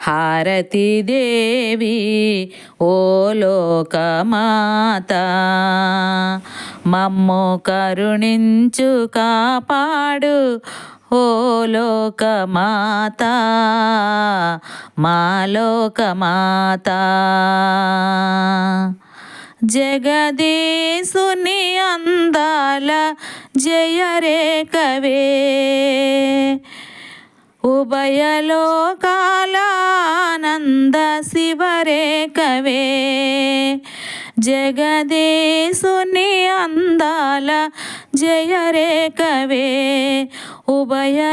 హారతి దేవి ఓ లోకమాత మమ్ము కరుణించు కాపాడు ఓ లోకమాత మా లోకమాత. జగదీసుని అందాల జయరే కవే ఉభయలోకాలానంద శివరేకవే జగదీసుని అందాల జయరేకవే ఉభయలోకాలానంద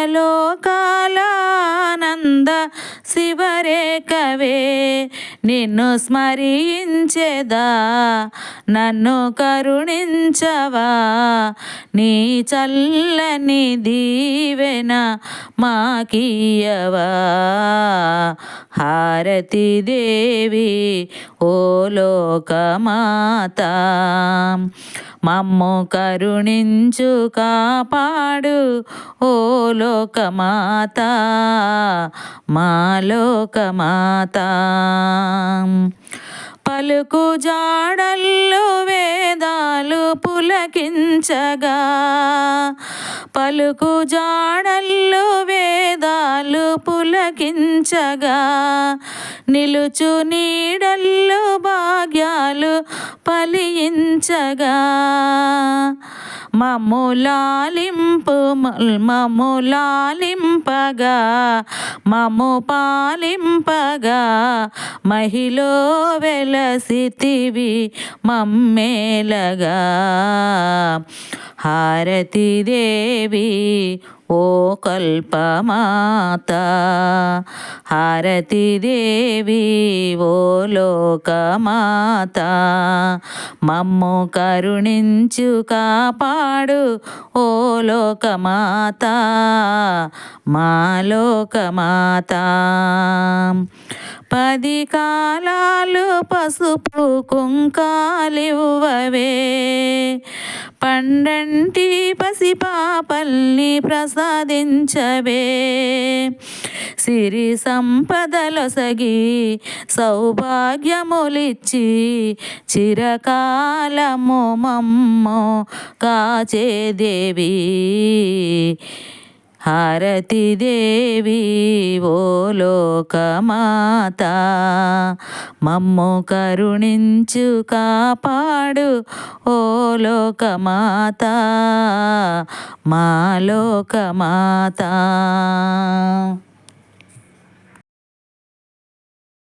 శివరేకవే నిన్ను స్మరించేదా నన్ను కరుణించవా? నీ చల్లని దీవెన మాకీయవా హారతి దేవి ఓ లోకమాత. మమ్ము కరుణించు కాపాడు ఓ లోకమాత. మా లోకమాత. పలుకు జాడల్లు వేదాలు పులకించగా పలుకు జాడల్లు వేదాలు పులకించగా నిలుచు నీడల్లు భాగ్యాలు పలించగా మమ్ములాలింపు మమ్ములాలింపగా మమ్ము పాలింపగా మహిలో వెలసితివి మమ్మేలగా. హారతి దేవి ఓ కల్పమాత హారతి దేవి ఓ లోకమాత మమ్ము కరుణించు కాపాడు ఓ లోకమాత మా లోకమాత. పది కాలాలు పసుపు కుంకాలివ్వవే పండంటి పసిపాపల్ని ప్రసాదించవే. సిరి సంపదలొసగి సౌభాగ్యములిచ్చి చిరకాలము మమ్ము కాచేదేవి. హారతి దేవి ఓ లోకమాత. మమ్ము కరుణించు కాపాడు ఓ లోకమాత. మా లోకమాత.